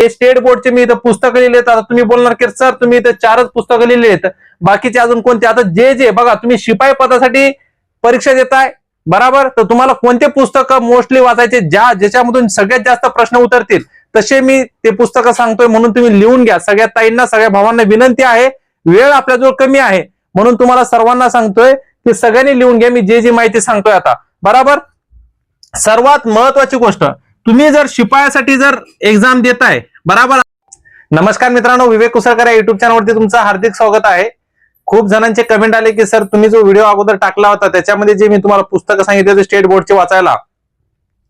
हे स्टेट बोर्डचे मी इथं पुस्तकं लिहिले आता तुम्ही बोलणार की सर तुम्ही इथं चारच पुस्तकं लिहिलेत. आहेत बाकीचे अजून कोणते? आता जे जे बघा तुम्ही शिपाई पदासाठी परीक्षा देताय बराबर? तर तुम्हाला कोणते पुस्तकं मोस्टली वाचायचे ज्या ज्याच्यामधून सगळ्यात जास्त प्रश्न उतरतील तसे मी ते पुस्तकं सांगतोय म्हणून तुम्ही लिहून घ्या. सगळ्या ताईंना सगळ्या भावांना विनंती आहे. वेळ आपल्याजवळ कमी आहे. म्हणून तुम्हाला सर्वांना सांगतोय की सगळ्यांनी लिहून घ्या. मी जे जी माहिती सांगतोय आता. बराबर? सर्वात महत्वाची गोष्ट तुम्ही जर शिपायासाठी जर एक्झाम देताय बराबर. नमस्कार मित्रांनो विवेक कुसळकर या युट्यूब चॅनलवरती तुमचं हार्दिक स्वागत आहे. खूप जणांचे कमेंट आले की सर तुम्ही जो व्हिडिओ अगोदर टाकला होता त्याच्यामध्ये जे मी तुम्हाला पुस्तकं सांगितले होते स्टेट बोर्डचे वाचायला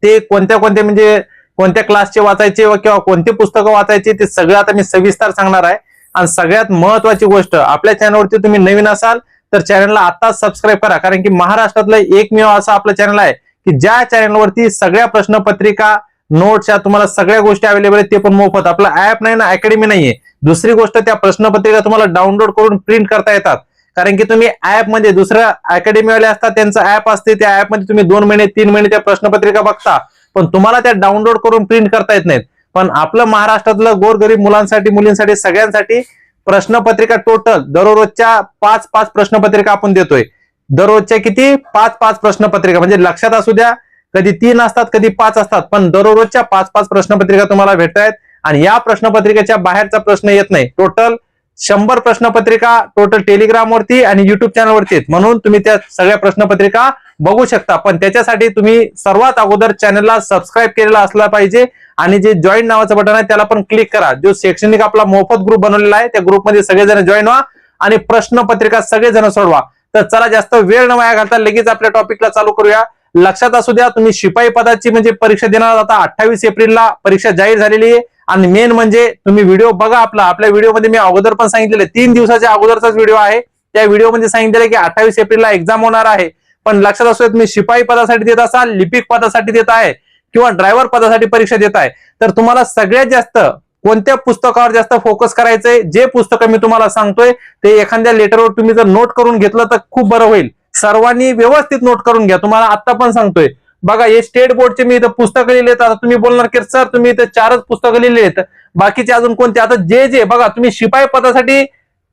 ते कोणत्या कोणत्या म्हणजे कोणत्या क्लासचे वाचायचे किंवा कोणती पुस्तकं वाचायची ते सगळं आता मी सविस्तर सांगणार आहे. आणि सगळ्यात महत्वाची गोष्ट आपल्या चॅनलवरती तुम्ही नवीन असाल तर चॅनलला आताच सबस्क्राईब करा. कारण की महाराष्ट्रातलं एकमेव असं आपलं चॅनल आहे की ज्या चॅनलवरती सगळ्या प्रश्नपत्रिका नोट्स या तुम्हाला सगळ्या गोष्टी अवेलेबल आहेत ते पण मोफत. आपलं ऍप नाही ना अकॅडमी नाहीये. दुसरी गोष्ट त्या प्रश्नपत्रिका तुम्हाला डाउनलोड करून प्रिंट करता येतात. कारण की तुम्ही ऍपमध्ये दुसऱ्या अकॅडमीवाले असतात त्यांचं ऍप असते त्या ऍपमध्ये तुम्ही दोन महिने तीन महिने त्या प्रश्नपत्रिका बघता. पण तुम्हाला त्या डाउनलोड करून प्रिंट करता येत नाहीत. पण आपलं महाराष्ट्रातलं गोरगरीब मुलांसाठी मुलींसाठी सगळ्यांसाठी प्रश्नपत्रिका टोटल दररोजच्या पाच पाच प्रश्नपत्रिका आपण देतोय. दररोजच्या किती? पाच पाच प्रश्नपत्रिका. म्हणजे लक्षात असू द्या कधी तीन असतात कधी पाच असतात. पण दररोजच्या पाच पाच प्रश्नपत्रिका तुम्हाला भेटत आहेत आणि या प्रश्नपत्रिकेच्या बाहेरचा प्रश्न येत नाही. टोटल शंभर प्रश्नपत्रिका टोटल टेलिग्रामवरती आणि युट्यूब चॅनलवरती आहेत. म्हणून तुम्ही त्या सगळ्या प्रश्नपत्रिका बघू शकता. पण त्याच्यासाठी तुम्ही सर्वात अगोदर चॅनलला सबस्क्राईब केलेला असला पाहिजे. आणि जे जॉईन नावाचं बटन आहे त्याला पण क्लिक करा. जो शैक्षणिक आपला मोफत ग्रुप बनवलेला आहे त्या ग्रुपमध्ये सगळेजण जॉईन व्हा आणि प्रश्नपत्रिका सगळेजण सोडवा. तर चला जास्त वेळ न वाया घालता लगेच आपल्या टॉपिकला चालू करूया. लक्षात असू द्या तुम्ही शिपाई पदाची म्हणजे परीक्षा देणार आता अठ्ठावीस एप्रिलला परीक्षा जाहीर झालेली आहे. आणि मेन म्हणजे तुम्ही व्हिडिओ बघा आपला. आपल्या व्हिडिओमध्ये मी अगोदर पण सांगितलेलं तीन दिवसाच्या अगोदरचाच व्हिडिओ आहे. त्या व्हिडिओमध्ये सांगितलेलं की अठ्ठावीस एप्रिलला एक्झाम होणार आहे. पण लक्षात असू द्या तुम्ही शिपाई पदासाठी देत असाल लिपिक पदासाठी देत आहे किंवा ड्रायव्हर पदासाठी परीक्षा देत आहे. तर तुम्हाला सगळ्यात जास्त कोणत्या पुस्तकावर जास्त फोकस करायचंय जे पुस्तकं मी तुम्हाला सांगतोय ते एखाद्या लेटरवर तुम्ही जर नोट करून घेतलं तर खूप बरं होईल. सर्वांनी व्यवस्थित नोट करून घ्या. तुम्हाला आता पण सांगतोय. बघा हे स्टेट बोर्डचे मी इथं पुस्तकं लिहिले आता तुम्ही बोलणार की सर तुम्ही इथं चारच पुस्तकं लिहिलेत बाकीचे अजून कोणते? आता जे जे बघा तुम्ही शिपाई पदासाठी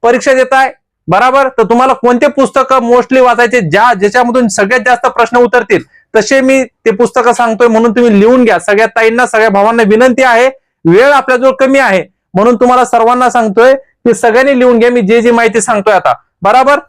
परीक्षा देताय बराबर? तर तुम्हाला कोणते पुस्तकं मोस्टली वाचायचे ज्या ज्याच्यामधून सगळ्यात जास्त प्रश्न उतरतील तसे मी ते पुस्तकं सांगतोय म्हणून तुम्ही लिहून घ्या. सगळ्या ताईंना सगळ्या भावांना विनंती आहे. वेळ आपल्याजवळ कमी आहे. म्हणून तुम्हाला सर्वांना सांगतोय की सगळ्यांनी लिहून घ्या. मी जे जी माहिती सांगतोय आता. बराबर?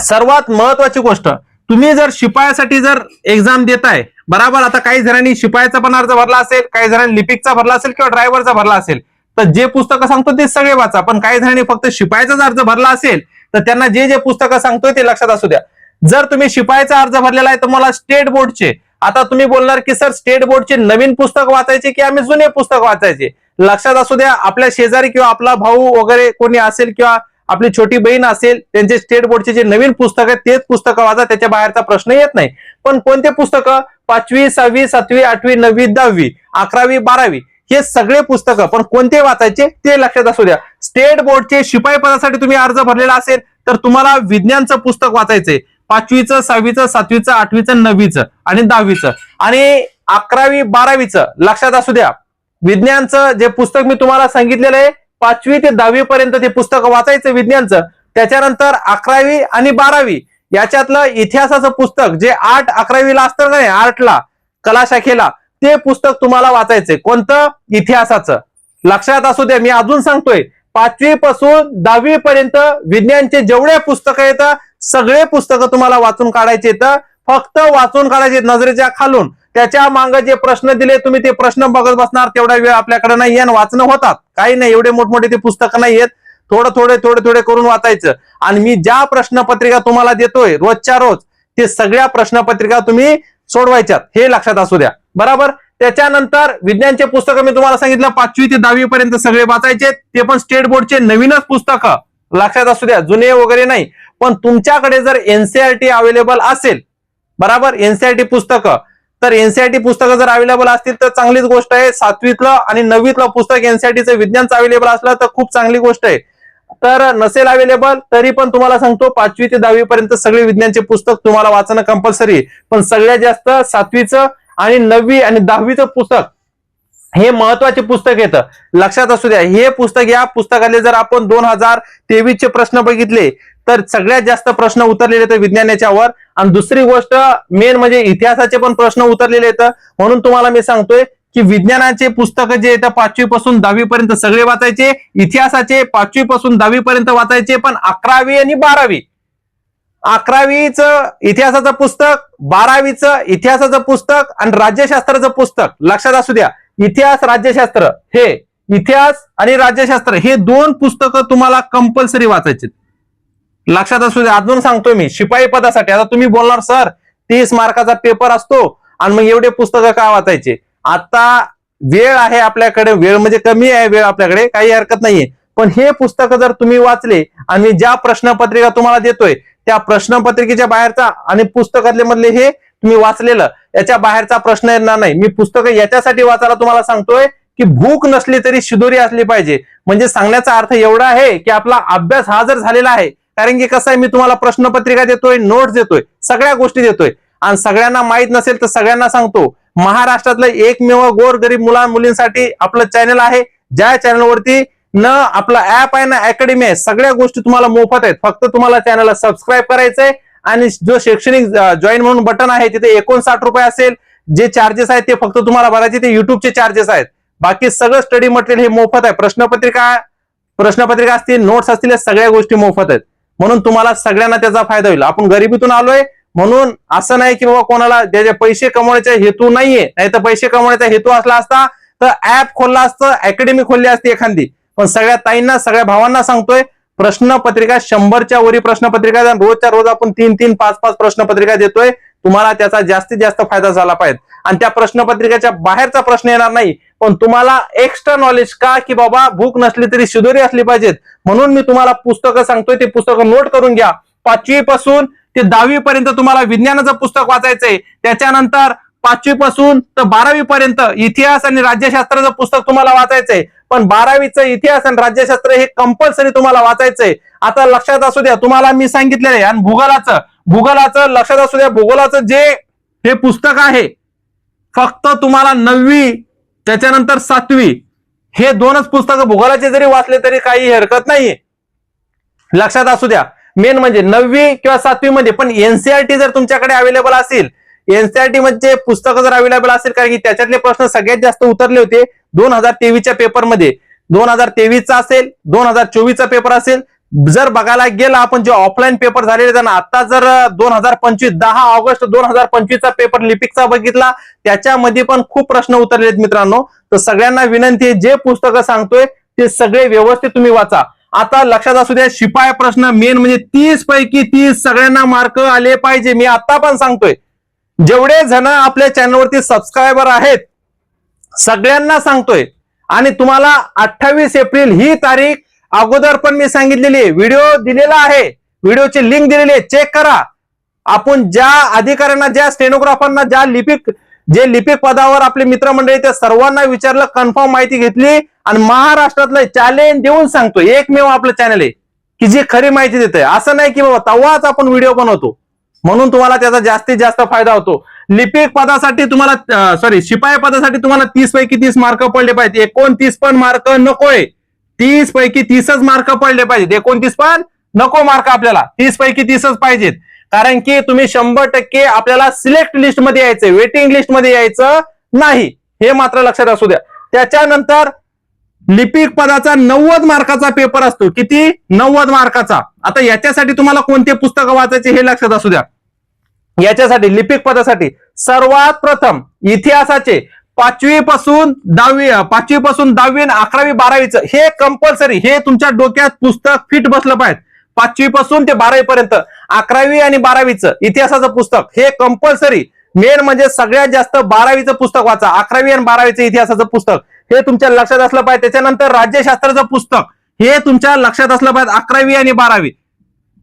सर्वात महत्वाची गोष्ट तुम्ही जर शिपायासाठी जर एक्झाम देताय बराबर आता काही जणांनी शिपायाचा पण अर्ज भरला असेल काही जणांनी लिपिकचा भरला असेल किंवा ड्रायव्हरचा भरला असेल तर जे पुस्तकं सांगतो ते सगळे वाचा. पण काही जणांनी फक्त शिपायाचाच अर्ज भरला असेल तर त्यांना जे जे पुस्तकं सांगतोय ते लक्षात असू द्या. जर तुम्ही शिपायाचा अर्ज भरलेला आहे तर मला स्टेट बोर्डचे आता तुम्ही बोलणार की सर स्टेट बोर्डचे नवीन पुस्तक वाचायचे की आम्ही जुने पुस्तक वाचायचे? लक्षात असू द्या आपल्या शेजारी किंवा आपला भाऊ वगैरे कोणी असेल किंवा आपली छोटी बहीण असेल त्यांचे स्टेट बोर्डचे जे नवीन पुस्तक आहेत तेच पुस्तकं वाचा त्याच्या बाहेरचा प्रश्न येत नाही. पण कोणते पुस्तकं? पाचवी सहावी सातवी आठवी नववी दहावी अकरावी बारावी हे सगळे पुस्तकं. पण कोणते वाचायचे? ते लक्षात असू द्या. स्टेट बोर्डचे शिपाई पदासाठी तुम्ही अर्ज भरलेला असेल तर तुम्हाला विज्ञानचं पुस्तक वाचायचंय. पाचवीचं सहावीचं सातवीचं आठवीचं नववीचं आणि दहावीचं. आणि अकरावी बारावीचं लक्षात असू द्या. विज्ञानचं जे पुस्तक मी तुम्हाला सांगितलेलं आहे पाचवी ते दहावी पर्यंत ते पुस्तक वाचायचं विज्ञानचं त्याच्यानंतर अकरावी आणि बारावी. याच्यातलं इतिहासाचं पुस्तक जे आठ अकरावीला असतं नाही आर्टला कला शाखेला ते पुस्तक तुम्हाला वाचायचंय. कोणतं? इतिहासाचं. लक्षात असू द्या मी अजून सांगतोय पाचवी पासून दहावी पर्यंत विज्ञानचे जेवढे पुस्तकं येतं सगळे पुस्तकं तुम्हाला वाचून काढायचे येतं. फक्त वाचून काढायचे नजरेच्या खालून. त्याच्या माग जे प्रश्न दिले तुम्ही ते प्रश्न बघत बसणार तेवढा वेळ आपल्याकडे नाही आणि वाचणं होतात. काही नाही एवढे मोठमोठे ते पुस्तकं नाही आहेत. थोडं थोडे थोडे थोडे करून वाचायचं. आणि मी ज्या प्रश्नपत्रिका तुम्हाला देतोय रोजच्या रोज ते सगळ्या प्रश्नपत्रिका तुम्ही सोडवायच्यात. हे लक्षात असू द्या. बरोबर? त्याच्यानंतर विज्ञानचे पुस्तकं मी तुम्हाला सांगितलं पाचवी ते दहावी पर्यंत सगळे वाचायचे. ते पण स्टेट बोर्डचे नवीनच पुस्तकं. लक्षात असू द्या जुने वगैरे नाही. पण तुमच्याकडे जर एनसीआरटी अवेलेबल असेल बराबर? एनसीआरटी पुस्तकं तर एनसीआरटी पुस्तकं जर अवेलेबल असतील तर चांगलीच गोष्ट आहे. सातवीतलं आणि नववीतलं पुस्तक एनसीआयटीचं विज्ञानचं अवेलेबल असलं तर खूप चांगली गोष्ट आहे. तर नसेल अवेलेबल तरी पण तुम्हाला सांगतो पाचवी ते दहावी पर्यंत सगळे विज्ञानचे पुस्तक तुम्हाला वाचणं कंपल्सरी पण सगळ्यात जास्त सातवीचं आणि नववी आणि दहावीचं पुस्तक हे महत्त्वाचे पुस्तक येतं लक्षात असू द्या हे पुस्तक या पुस्तकाले जर आपण दोन हजार तेवीसचे प्रश्न बघितले तर सगळ्यात जास्त प्रश्न उतरलेले आहेत विज्ञान याच्यावर आणि दुसरी गोष्ट मेन म्हणजे इतिहासाचे पण प्रश्न उतरलेले आहेत. म्हणून तुम्हाला मी सांगतोय की विज्ञानाचे पुस्तक जे येतं पाचवी पासून दहावी पर्यंत सगळे वाचायचे इतिहासाचे पाचवी पासून दहावी पर्यंत वाचायचे पण अकरावी आणि बारावी. अकरावीचं इतिहासाचं पुस्तक बारावीचं इतिहासाचं पुस्तक आणि राज्यशास्त्राचं पुस्तक. लक्षात असू द्या इतिहास राज्यशास्त्र हे इतिहास आणि राज्यशास्त्र हे दोन पुस्तकं तुम्हाला कंपल्सरी वाचायचे लक्षात असू दे अजून सांगतोय मी शिपाई पदासाठी. आता तुम्ही बोलणार सर तीस मार्काचा पेपर असतो आणि मग एवढे पुस्तकं का वाचायचे? आता वेळ आहे आपल्याकडे वेळ म्हणजे कमी आहे वेळ आपल्याकडे काही हरकत नाहीये. पण हे पुस्तकं जर तुम्ही वाचले आणि ज्या प्रश्नपत्रिका तुम्हाला देतोय त्या प्रश्नपत्रिकेच्या बाहेरचा आणि पुस्तकातले मधले हे तुम्ही वाचलेलं याच्या बाहेरचा प्रश्न येणार नाही. मी पुस्तकं याच्यासाठी वाचायला तुम्हाला सांगतोय की भूक नसली तरी शिदोरी असली पाहिजे. म्हणजे सांगण्याचा अर्थ एवढा आहे की आपला अभ्यास हा जर झालेला आहे कारण की कसं आहे मी तुम्हाला प्रश्नपत्रिका देतोय नोट्स देतोय सगळ्या गोष्टी देतोय. आणि सगळ्यांना माहीत नसेल तर सगळ्यांना सांगतो. महाराष्ट्रातलं एकमेव गोर गरीब मुला मुलींसाठी आपलं चॅनल आहे. ज्या चॅनलवरती न आपलं ऍप आहे ना अकॅडमी आहे सगळ्या गोष्टी तुम्हाला मोफत आहेत. फक्त तुम्हाला चॅनलला सबस्क्राईब करायचंय आणि जो शैक्षणिक जॉईन म्हणून बटन आहे तिथे एकोणसाठ रुपये असेल. जे चार्जेस आहेत ते फक्त तुम्हाला भरायचे ते युट्यूबचे चार्जेस आहेत. बाकी सगळं स्टडी मटेरियल हे मोफत आहे. प्रश्नपत्रिका प्रश्नपत्रिका असतील नोट्स असतील या सगळ्या गोष्टी मोफत आहेत. म्हणून तुम्हाला सगळ्यांना त्याचा फायदा होईल. आपण गरिबीतून आलोय म्हणून असं नाही की बाबा कोणाला ज्याचे पैसे कमवण्याचा हेतू नाहीये नाही तर पैसे कमवण्याचा हेतू असला असता तर ऍप खोलला असतं अकॅडमी खोलली असती एखादी. पण सगळ्या ताईंना सगळ्या भावांना सांगतोय प्रश्नपत्रिका शंभरच्या वरी प्रश्नपत्रिका रोजच्या रोज आपण तीन तीन पाच पाच प्रश्नपत्रिका देतोय. तुम्हाला त्याचा जास्तीत जास्त फायदा झाला पाहिजे. आणि त्या प्रश्नपत्रिकेच्या बाहेरचा प्रश्न येणार नाही पण तुम्हाला एक्स्ट्रा नॉलेज का की बाबा भूक नसली तरी शिदोरी असली पाहिजेत? म्हणून मी तुम्हाला पुस्तकं सांगतोय ते पुस्तकं नोट करून घ्या. पाचवी पासून ते दहावी पर्यंत तुम्हाला विज्ञानाचं पुस्तक वाचायचंय. त्याच्यानंतर पाचवी पासून तर बारावी पर्यंत इतिहास आणि राज्यशास्त्राचं पुस्तक तुम्हाला वाचायचंय. पण बारावीचं इतिहास आणि राज्यशास्त्र हे कंपल्सरी तुम्हाला वाचायचंय. आता लक्षात असू द्या तुम्हाला मी सांगितलेलं आहे आणि भूगोलाचं भूगोलाचं लक्षात असू द्या भूगोलाचं जे हे पुस्तक आहे फक्त तुम्हाला नववी त्याच्यानंतर सातवी हे दोनच पुस्तकं भूगोलाचे जरी वाचले तरी काही हरकत नाहीये. लक्षात असू द्या. मेन म्हणजे नववी किंवा सातवी मध्ये पण एनसीआरटी जर तुमच्याकडे अवेलेबल असेल एनसीआरटी मध्ये पुस्तकं जर अवेलेबल असेल कारण की त्याच्यातले प्रश्न सगळ्यात जास्त उतरले होते दोन हजार तेवीसच्या पेपरमध्ये दोन हजार तेवीसचा असेल दोन हजार चोवीसचा पेपर असेल. जर बघायला गेला आपण जे ऑफलाईन पेपर झालेले त्यांना आता जर दोन हजार पंचवीस दहा ऑगस्ट दोन हजार पंचवीसचा पेपर लिपिकचा बघितला त्याच्यामध्ये पण खूप प्रश्न उतरले आहेत मित्रांनो. तर सगळ्यांना विनंती आहे जे पुस्तकं सांगतोय ते सगळे व्यवस्थित तुम्ही वाचा. आता लक्षात असू द्या शिपाय प्रश्न मेन म्हणजे तीस पैकी तीस सगळ्यांना मार्क आले पाहिजे. मी आता पण सांगतोय. जेवढे जण आपल्या चॅनलवरती सबस्क्रायबर आहेत सगळ्यांना सांगतोय. आणि तुम्हाला अठ्ठावीस एप्रिल ही तारीख अगोदर पण मी सांगितलेली व्हिडिओ दिलेला आहे. व्हिडिओची लिंक दिलेली आहे. चेक करा. आपण ज्या अधिकाऱ्यांना ज्या स्टेनोग्राफरना ज्या लिपिक जे लिपिक पदावर आपले मित्रमंडळी त्या सर्वांना विचारलं कन्फर्म माहिती घेतली आणि महाराष्ट्रातलं चॅलेंज देऊन सांगतो एकमेव आपलं चॅनल आहे. की जी खरी माहिती देते असं नाही की बाबा तेव्हाच आपण व्हिडिओ बनवतो. म्हणून तुम्हाला त्याचा जास्तीत जास्त फायदा होतो. लिपिक पदासाठी तुम्हाला सॉरी शिपाई पदासाठी तुम्हाला तीस पैकी तीस मार्क पडले पाहिजे एकोणतीस पण मार्क नकोय. तीस पैकी तीसच मार्क पडले पाहिजेत. एकोणतीस पण नको मार्क आपल्याला. तीस पैकी तीसच पाहिजेत. कारण की तुम्ही शंभर टक्के आपल्याला सिलेक्ट लिस्टमध्ये यायचंय. वेटिंग लिस्टमध्ये यायचं नाही. हे मात्र लक्षात असू द्या. त्याच्यानंतर लिपिक पदाचा नव्वद मार्काचा पेपर असतो. किती? नव्वद मार्काचा. आता याच्यासाठी तुम्हाला कोणते पुस्तकं वाचायचे हे लक्षात असू द्या. याच्यासाठी लिपिक पदासाठी सर्वात प्रथम इतिहासाचे पाचवी पासून दहावी पाचवी पासून दहावी आणि अकरावी बारावीचं हे कंपल्सरी हे तुमच्या डोक्यात पुस्तक फिट बसलं पाहिजे. पाचवी पासून ते बारावी पर्यंत अकरावी आणि बारावीचं इतिहासाचं पुस्तक हे कंपल्सरी मेन म्हणजे सगळ्यात जास्त बारावीचं पुस्तक वाचा. अकरावी आणि बारावीचं इतिहासाचं पुस्तक. हे तुमच्या लक्षात असलं पाहिजे. त्याच्यानंतर राज्यशास्त्राचं पुस्तक. हे तुमच्या लक्षात असलं पाहिजे अकरावी आणि बारावी.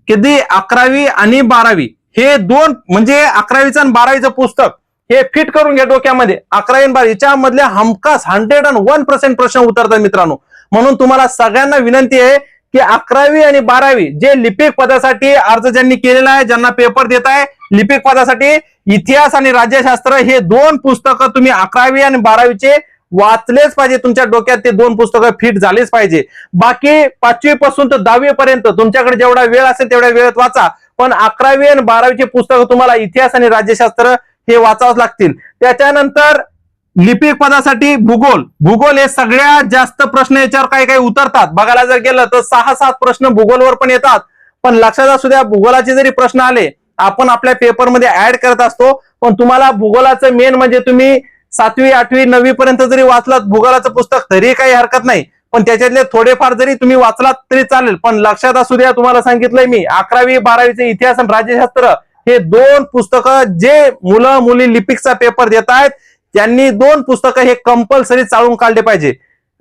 किती? अकरावी आणि बारावी. हे दोन म्हणजे अकरावीचं आणि बारावीचं पुस्तक हे फिट करून घ्या डोक्यामध्ये. अकरावी आणि बारावी. याच्यामधले हमखास हंड्रेड अँड वन पर्सेंट प्रश्न उतरतात मित्रांनो. म्हणून तुम्हाला सगळ्यांना विनंती आहे की अकरावी आणि बारावी जे लिपिक पदासाठी अर्ज ज्यांनी केलेला आहे ज्यांना पेपर देत आहे लिपिक पदासाठी इतिहास आणि राज्यशास्त्र हे दोन पुस्तकं तुम्ही अकरावी आणि बारावीचे वाचलेच पाहिजे. तुमच्या डोक्यात ते दोन पुस्तकं फिट झालेच पाहिजे. बाकी पाचवी पासून तर दहावी पर्यंत तुमच्याकडे जेवढा वेळ असेल तेवढ्या वेळेत वाचा. पण अकरावी आणि बारावीची पुस्तकं तुम्हाला इतिहास आणि राज्यशास्त्र हे वाचावंच लागतील. त्याच्यानंतर लिपिक पदासाठी भूगोल. भूगोल हे सगळ्यात जास्त प्रश्न याच्यावर काही काही उतरतात. बघायला जर गेलं तर सहा सात प्रश्न भूगोलवर पण येतात. पण लक्षात असू द्या भूगोलाचे जरी प्रश्न आले आपण आपल्या पेपरमध्ये ऍड करत असतो पण तुम्हाला भूगोलाचं मेन म्हणजे तुम्ही सातवी आठवी नववी पर्यंत जरी वाचलात भूगोलाचं पुस्तक तरी काही हरकत नाही. पण त्याच्यातले थोडेफार जरी तुम्ही वाचलात तरी चालेल. पण लक्षात असू द्या तुम्हाला सांगितलंय मी अकरावी बारावीचे इतिहास आणि राज्यशास्त्र हे दोन पुस्तकं जे मुलं मुली लिपिकचा पेपर देत आहेत त्यांनी दोन पुस्तकं हे कंपल्सरी चाळून काढले पाहिजे.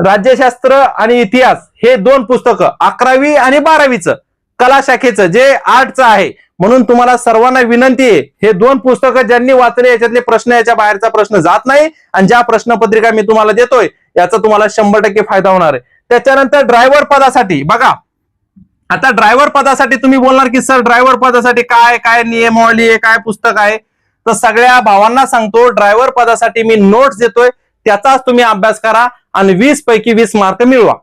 राज्यशास्त्र आणि इतिहास हे दोन पुस्तकं अकरावी आणि बारावीचं कला शाखेचं जे आर्टचं आहे. म्हणून तुम्हाला सर्वांना विनंती आहे हे दोन पुस्तकं ज्यांनी वाचले याच्यातले प्रश्न याच्या बाहेरचा प्रश्न जात नाही आणि ज्या प्रश्नपत्रिका मी तुम्हाला देतोय याचा तुम्हाला शंभर टक्के फायदा होणार आहे. त्याच्यानंतर ड्रायव्हर पदासाठी बघा. आता ड्रायव्हर पदासाठी तुम्ही बोलणार की सर ड्रायव्हर पदासाठी काय काय नियमावली आहे काय पुस्तक आहे? तर सगळ्या भावांना सांगतो ड्रायव्हर पदासाठी मी नोट्स देतोय त्याचाच तुम्ही अभ्यास करा आणि वीस पैकी वीस मार्क मिळवा.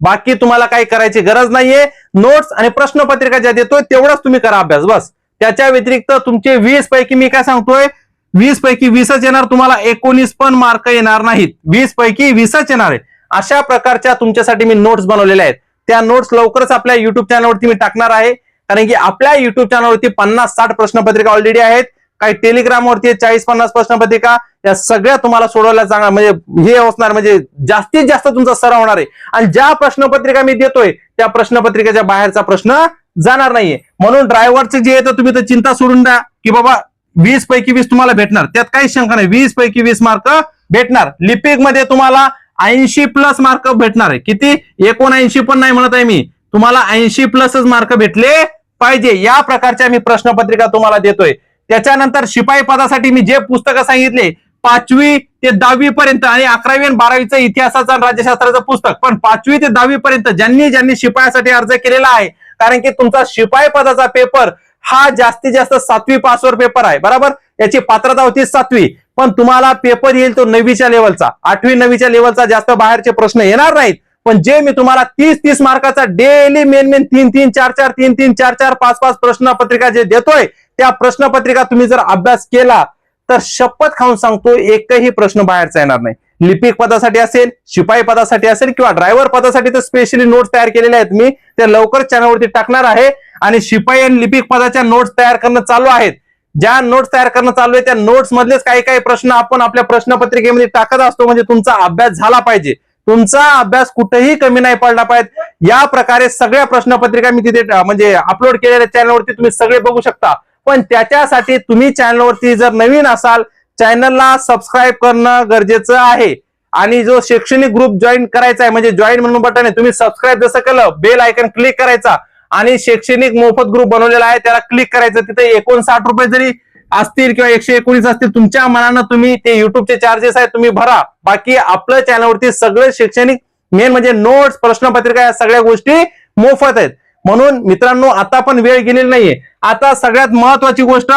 बाकी तुम्हाला काही करायची गरज नाहीये. नोट्स आणि प्रश्नपत्रिका ज्या देतोय तेवढाच तुम्ही करा अभ्यास बस. त्याच्या व्यतिरिक्त तुमचे वीस पैकी मी काय सांगतोय वीस पैकी वीसच येणार तुम्हाला एकोणीस पण मार्क येणार नाहीत. वीस पैकी वीसच येणार आहे अशा प्रकारच्या तुमच्यासाठी मी नोट्स बनवलेल्या आहेत. त्या नोट्स लवकरच आपल्या युट्यूब चॅनलवरती मी टाकणार आहे. कारण की आपल्या युट्यूब चॅनलवरती पन्नास साठ प्रश्नपत्रिका ऑलरेडी आहेत. काही टेलिग्रामवरती चाळीस पन्नास प्रश्नपत्रिका या सगळ्या तुम्हाला सोडवल्या जाणार. म्हणजे हे असणार म्हणजे जास्तीत जास्त तुमचा सराव होणार आहे. आणि ज्या प्रश्नपत्रिका मी देतोय त्या प्रश्नपत्रिकेच्या बाहेरचा प्रश्न जाणार नाहीये. म्हणून ड्रायव्हरचे जे येतं तुम्ही तर चिंता सोडून द्या की बाबा वीस पैकी वीस तुम्हाला भेटणार. त्यात काही शंका नाही. वीस पैकी वीस मार्क भेटणार. लिपिकमध्ये तुम्हाला ऐंशी प्लस मार्क भेटणार आहे. किती? एकोणऐंशी पण नाही म्हणत आहे मी. तुम्हाला ऐंशी प्लसच मार्क भेटले पाहिजे. या प्रकारच्या मी प्रश्नपत्रिका तुम्हाला देतोय. त्याच्यानंतर शिपाई पदासाठी मी जे पुस्तकं सांगितले पाचवी ते दहावी पर्यंत आणि अकरावी आणि बारावीचं इतिहासाचं राज्यशास्त्राचं पुस्तक. पण पाचवी ते दहावी पर्यंत ज्यांनी ज्यांनी शिपायासाठी अर्ज केलेला आहे कारण की तुमचा शिपाई पदाचा पेपर हा जास्तीत जास्त सातवी पासवर पेपर आहे बरोबर? याची पात्रता होती सातवी. पण तुम्हाला पेपर येईल तो नववीच्या लेवलचा. आठवी नववीच्या लेवलचा जास्त बाहेरचे प्रश्न येणार नाहीत. पण जे मी तुम्हाला तीस तीस मार्काचा डेली मेन मेन तीन तीन चार चार तीन तीन चार चार पाच पाच प्रश्नपत्रिका जे देतोय त्या प्रश्नपत्रिका तुम्ही जर अभ्यास केला तर शपथ खाऊन सांगतो एकही प्रश्न बाहेरचा येणार नाही. लिपिक पदासाठी असेल शिपाई पदासाठी असेल किंवा ड्रायव्हर पदासाठी तर स्पेशली नोट्स तयार केलेल्या आहेत मी. ते लवकर चॅनलवरती टाकणार आहे. आणि शिपाई आणि लिपिक पदाच्या नोट्स तयार करणं चालू आहेत. ज्या नोट्स तयार करणं चालू आहे त्या नोट्स मधलेच काही काही प्रश्न आपण आपल्या प्रश्नपत्रिकेमध्ये टाकत असतो. म्हणजे तुमचा अभ्यास झाला पाहिजे. तुमचा अभ्यास कुठेही कमी नाही पडला पाहिजे. या प्रकारे सगळ्या प्रश्नपत्रिका मी तिथे म्हणजे अपलोड केलेल्या चॅनलवरती तुम्ही सगळे बघू शकता. पण त्याच्यासाठी तुम्ही चॅनलवरती जर नवीन असाल चॅनलला सबस्क्राईब करणं गरजेचं आहे. आणि जो शैक्षणिक ग्रुप जॉईन करायचा आहे म्हणजे जॉईन म्हणून बटन आहे तुम्ही सबस्क्राईब जसं केलं बेल आयकन क्लिक करायचा. आणि शैक्षणिक मोफत ग्रुप बनवलेला आहे त्याला क्लिक करायचं तिथे एकोणसाठ रुपये जरी असतील किंवा एकशे एकोणीस असतील तुमच्या मनानं तुम्ही ते युट्यूबचे चार्जेस आहेत तुम्ही भरा. बाकी आपलं चॅनलवरती सगळे शैक्षणिक मेन म्हणजे नोट्स प्रश्नपत्रिका या सगळ्या गोष्टी मोफत आहेत. म्हणून मित्रांनो आता पण वेळ गेलेली नाहीये. आता सगळ्यात महत्वाची गोष्ट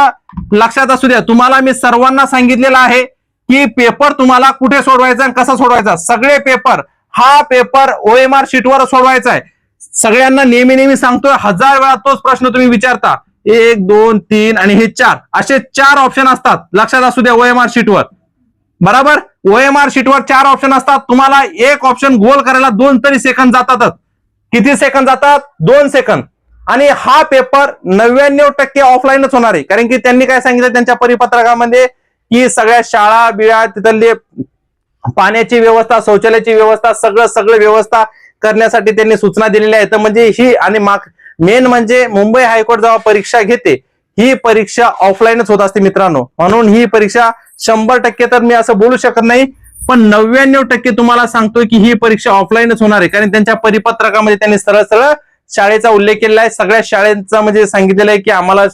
लक्षात असू द्या. तुम्हाला मी सर्वांना सांगितलेलं आहे की पेपर तुम्हाला कुठे सोडवायचा आणि कसा सोडवायचा? सगळे पेपर हा पेपर ओएमआर शीटवर सोडवायचा आहे. सगळ्यांना नेहमी नेहमी सांगतोय हजार वेळा तोच प्रश्न तुम्ही विचारता. एक दोन तीन आणि हे चार. असे चार ऑप्शन असतात. लक्षात असू द्या ओएमआर शीटवर बरोबर? ओएमआर शीटवर चार ऑप्शन असतात. तुम्हाला एक ऑप्शन गोल करायला दोन तरी सेकंद जातातच. किती सेकंद जातात? दोन सेकंद आणि हा पेपर नव्याण्णव टक्के ऑफलाईनच होणार आहे. कारण की त्यांनी काय सांगितलं त्यांच्या परिपत्रकामध्ये की सगळ्या शाळा बिळा तिथले पाण्याची व्यवस्था शौचालयाची व्यवस्था सगळं सगळं व्यवस्था करण्यासाठी त्यांनी सूचना दिलेल्या आहेत. तर म्हणजे ही आणि माग मेन म्हणजे मुंबई हायकोर्ट जेव्हा परीक्षा घेते ही परीक्षा ऑफलाईनच होत असते मित्रांनो. म्हणून ही परीक्षा शंभर टक्के तर मी असं बोलू शकत नाही. पण नव्याण्णव टक्के तुम्हाला सांगतोय की ही परीक्षा ऑफलाईनच होणार आहे. कारण त्यांच्या परिपत्रकामध्ये त्यांनी सरळ सरळ शाळेचा उल्लेख केलेला आहे. सगळ्या शाळेचा म्हणजे सांगितलेलं आहे की आम्हाला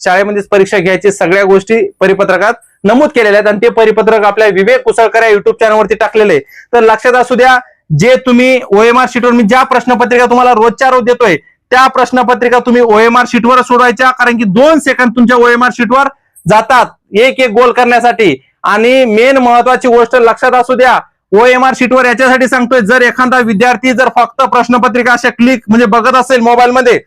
शाळेमध्येच परीक्षा घ्यायची सगळ्या गोष्टी परिपत्रकात नमूद केलेल्या आहेत. आणि ते परिपत्रक आपल्या विवेक कुसळकर या युट्यूब चॅनलवरती टाकलेले तर लक्षात असू द्या जे तुम्ही ओएमआर शीटवर मी ज्या प्रश्नपत्रिका तुम्हाला रोजच्या रोज देतोय त्या प्रश्नपत्रिका तुम्ही ओएमआर शीटवर सोडवायच्या. कारण की दोन सेकंद तुमच्या ओएमआर शीटवर जातात. एक एक गोल करण्यासाठी. आणि मेन महत्वाची गोष्ट लक्षात असू द्या ओएमआर शीटवर याच्यासाठी सांगतोय जर एखादा विद्यार्थी जर फक्त प्रश्नपत्रिका अशा क्लिक म्हणजे बघत असेल मोबाईलमध्ये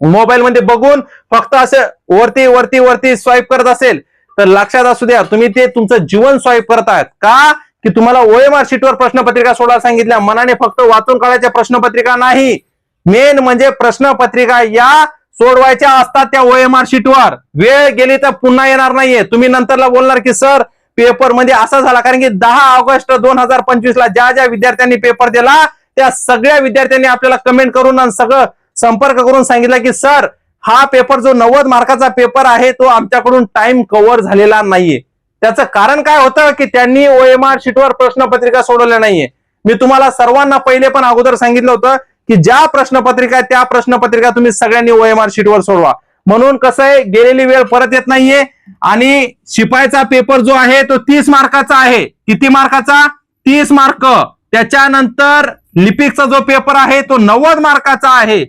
मोबाईलमध्ये बघून फक्त असं वरती वरती वरती स्वाईप करत असेल तर लक्षात असू द्या तुम्ही ते तुमचं जीवन स्वाईप करत आहात. का? की तुम्हाला ओएमआर शीटवर प्रश्नपत्रिका सोडायला सांगितल्या मनाने फक्त वाचून काढायच्या प्रश्नपत्रिका नाही. मेन म्हणजे प्रश्नपत्रिका या सोडवायच्या असतात त्या ओएमआर शीटवर वेळ गेली तर पुन्हा येणार नाहीये. तुम्ही नंतरला बोलणार की सर पेपरमध्ये असा झाला कारण की दहा ऑगस्ट दोन हजार पंचवीस ला ज्या ज्या विद्यार्थ्यांनी पेपर दिला त्या सगळ्या विद्यार्थ्यांनी आपल्याला कमेंट करून आणि सगळं संपर्क करून सांगितलं की सर हा पेपर जो नव्वद मार्काचा पेपर आहे तो आमच्याकडून टाइम कव्हर झालेला नाहीये. त्याचं कारण काय होतं की त्यांनी ओएमआर शीटवर प्रश्नपत्रिका सोडवल्या नाहीये. मी तुम्हाला सर्वांना पहिले पण अगोदर सांगितलं होतं की ज्या प्रश्नपत्रिका आहेत, त्या प्रश्नपत्रिका तुम्ही सगळ्यांनी ओएमआर शीटवर सोडवा. म्हणून कसं आहे गेलेली वेळ परत येत नाहीये. आणि शिपायचा पेपर जो आहे तो तीस मार्काचा आहे. किती मार्काचा? तीस मार्क. त्याच्यानंतर लिपिकचा जो पेपर आहे तो नव्वद मार्काचा आहे.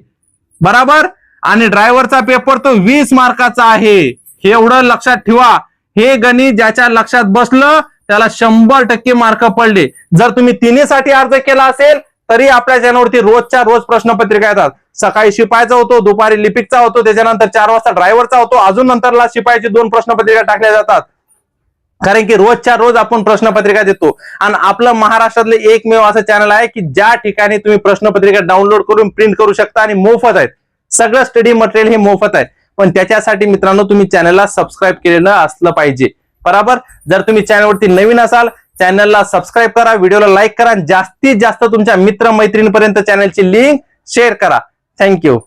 बराबर? आणि ड्रायव्हरचा पेपर तो वीस मार्काचा आहे. हे एवढं लक्षात ठेवा. हे गणित ज्याच्या लक्षात बसलं त्याला शंभर टक्के मार्क पडले. जर तुम्ही तिन्हीसाठी अर्ज केला असेल तरी आपल्या चॅनलवरती रोजच्या रोज प्रश्नपत्रिका येतात. सकाळी शिपायचा होतो दुपारी लिपिकचा होतो त्याच्यानंतर चार वाजता ड्रायव्हरचा होतो अजून नंतरला शिपायची दोन प्रश्नपत्रिका टाकल्या जातात. कारण की रोजच्या रोज आपण प्रश्नपत्रिका देतो. आणि आपलं महाराष्ट्रातलं एकमेव असं चॅनल आहे की ज्या ठिकाणी तुम्ही प्रश्नपत्रिका डाउनलोड करून प्रिंट करू शकता आणि मोफत आहेत. सगळं स्टडी मटेरियल हे मोफत आहे. पण त्याच्यासाठी मित्रांनो तुम्ही चॅनलला सबस्क्राईब केलेलं असलं पाहिजे. बरोबर? जर तुम्ही चॅनलवरती नवीन असाल चॅनलला सबस्क्राईब करा व्हिडिओला लाईक करा आणि जास्तीत जास्त तुमच्या मित्र मैत्रिणीपर्यंत चॅनलची लिंक शेअर करा. Thank you